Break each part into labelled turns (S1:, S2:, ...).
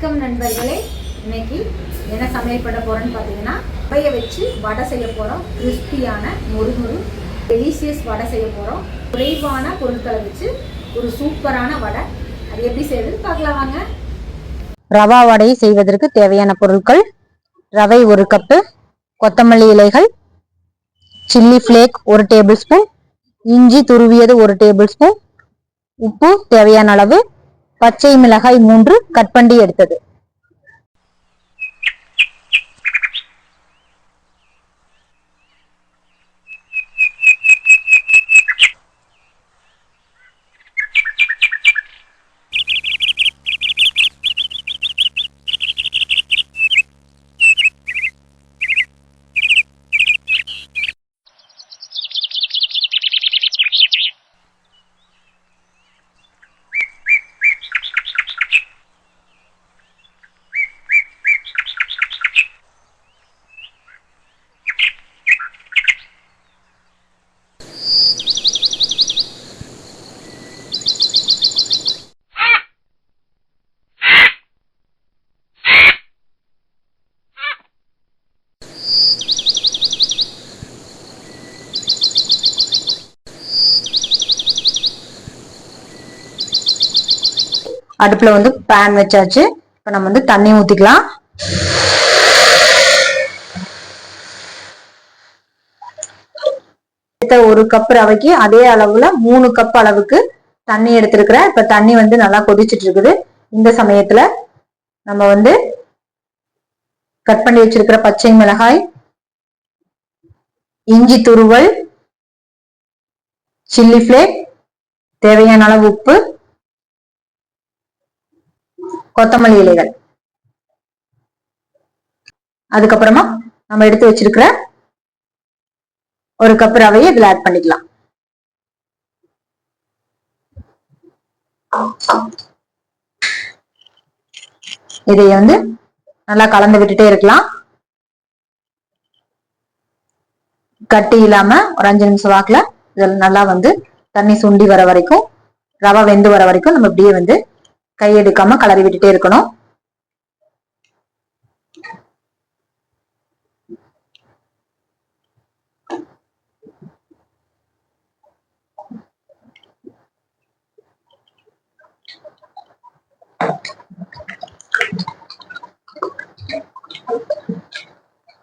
S1: வணக்கம் நண்பர்களே. இன்னைக்கு என்ன சமையல் பண்ண போகிறோன்னு பார்த்தீங்கன்னா பைய வச்சு வடை செய்ய போகிறோம் கிறிஸ்பியான முறுமுறு டெலிஷியஸ் வடை செய்ய போகிறோம் குறைவான பொருட்களை வச்சு ஒரு சூப்பரான வடை. அது எப்படி செய்யறதுன்னு பார்க்கலாம் வாங்க.
S2: ரவா வடையை செய்வதற்கு தேவையான பொருட்கள் ரவை ஒரு கப்பு கொத்தமல்லி இலைகள் சில்லி ஃப்ளேக் ஒரு டேபிள் ஸ்பூன் இஞ்சி துருவியது ஒரு டேபிள் ஸ்பூன் உப்பு தேவையான அளவு பச்சை மிளகாய் மூன்று கட்பண்டி எடுத்தது. அடுப்புல வந்து பேன் வச்சாச்சு. இப்ப நம்ம வந்து தண்ணி ஊத்திக்கலாம். எடுத்த ஒரு கப் ரவைக்கு அதே அளவுல மூணு கப் அளவுக்கு தண்ணி எடுத்திருக்கிறேன். இப்ப தண்ணி வந்து நல்லா கொதிச்சிட்டு இருக்குது. இந்த சமயத்துல நம்ம வந்து கட் பண்ணி வச்சிருக்கிற பச்சை மிளகாய் இஞ்சி துருவல் சில்லி ஃபிளேக் தேவையான அளவு உப்பு கொத்தமல்லி இலைகள். அதுக்கப்புறமா நம்ம எடுத்து வச்சிருக்கிற ஒரு கப் ரவையை இதுல ஆட் பண்ணிக்கலாம். இதை வந்து நல்லா கலந்து விட்டுட்டே இருக்கலாம். கட்டி இல்லாம ஒரு அஞ்சு நிமிஷம் வாக்குல இதில் நல்லா வந்து தண்ணி சுண்டி வர வரைக்கும் ரவை வெந்து வர வரைக்கும் நம்ம இப்படியே வந்து கை எடுக்காம கலரி விட்டுட்டே இருக்கணும்.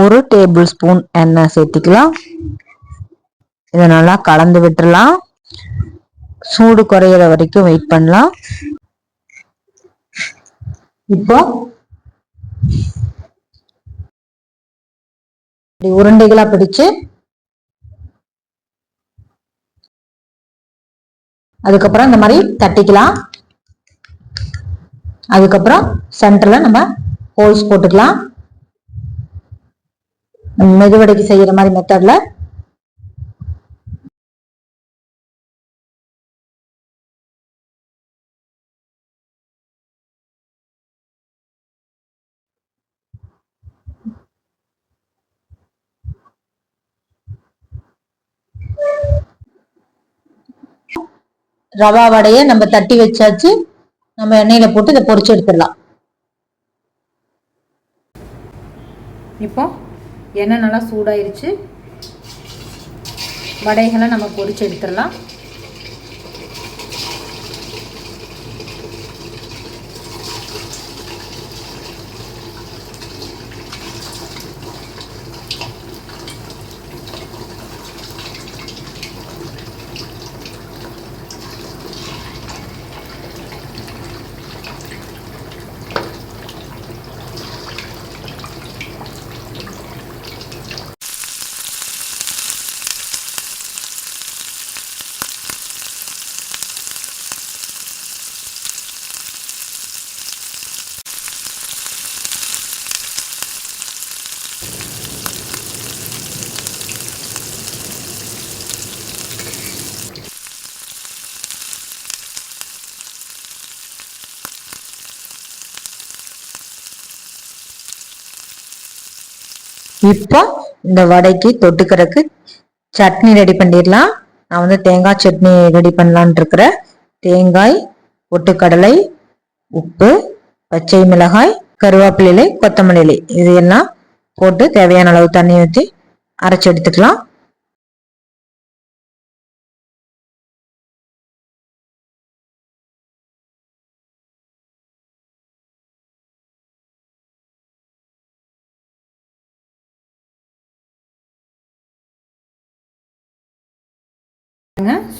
S2: ஒரு டேபிள் ஸ்பூன் எண்ணெய் சேர்த்திக்கலாம். இதை நல்லா கலந்து விட்டுறலாம் சூடு குறையிற வரைக்கும் வெயிட் பண்ணலாம். இப்போ உருண்டைகளா பிடிச்சு அதுக்கப்புறம் இந்த மாதிரி தட்டிக்கலாம். அதுக்கப்புறம் சென்டர்ல நம்ம ஹோல்ஸ் போட்டுக்கலாம். மெதுவடைக்கு செய்யற மாதிரி மெத்தட்ல ரவா வடைய நம்ம தட்டி வச்சாச்சு. நம்ம எண்ணெயில போட்டு இதை பொரிச்சு எடுத்துடலாம்.
S1: இப்போ எண்ணெய் நல்லா சூடாயிருச்சு. வடைகளை நம்ம பொறிச்சு எடுத்துடலாம்.
S2: இப்போ இந்த வடைக்கு தொட்டுக்கிறதுக்கு சட்னி ரெடி பண்ணிடலாம். நான் வந்து தேங்காய் சட்னி ரெடி பண்ணலான் இருக்கிறேன். தேங்காய் ஒட்டுக்கடலை உப்பு பச்சை மிளகாய் கருவேப்பிலை கொத்தமல்லி இது எல்லாம் போட்டு தேவையான அளவு தண்ணி ஊற்றி அரைச்சி எடுத்துக்கலாம்.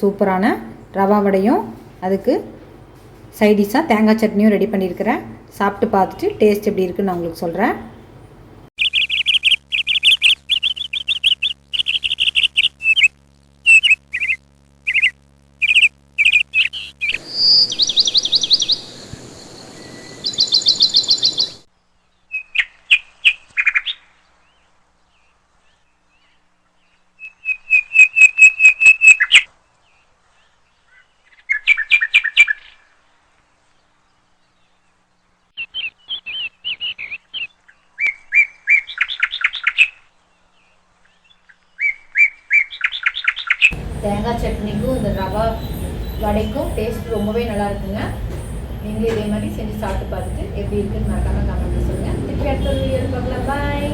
S1: சூப்பரான ரவா வடையும். அதுக்கு சைடிஷாக தேங்காய் சட்னியும் ரெடி பண்ணியிருக்கிறேன். சாப்பிட்டு பார்த்துட்டு டேஸ்ட் எப்படி இருக்குன்னு நான் உங்களுக்கு சொல்கிறேன் தேங்காய் சட்னிக்கும் இந்த ரவா வடைக்கும் டேஸ்ட் ரொம்பவே நல்லா இருக்குங்க நீங்களும் இதே மாதிரி செஞ்சு சாப்பிட்டு பார்த்துட்டு எப்படி இருக்குன்னு மறக்காமல் கமெண்ட் சொல்லுங்கள் திருப்பி அடுத்த வீடியோ பார்க்கலாம். பாய்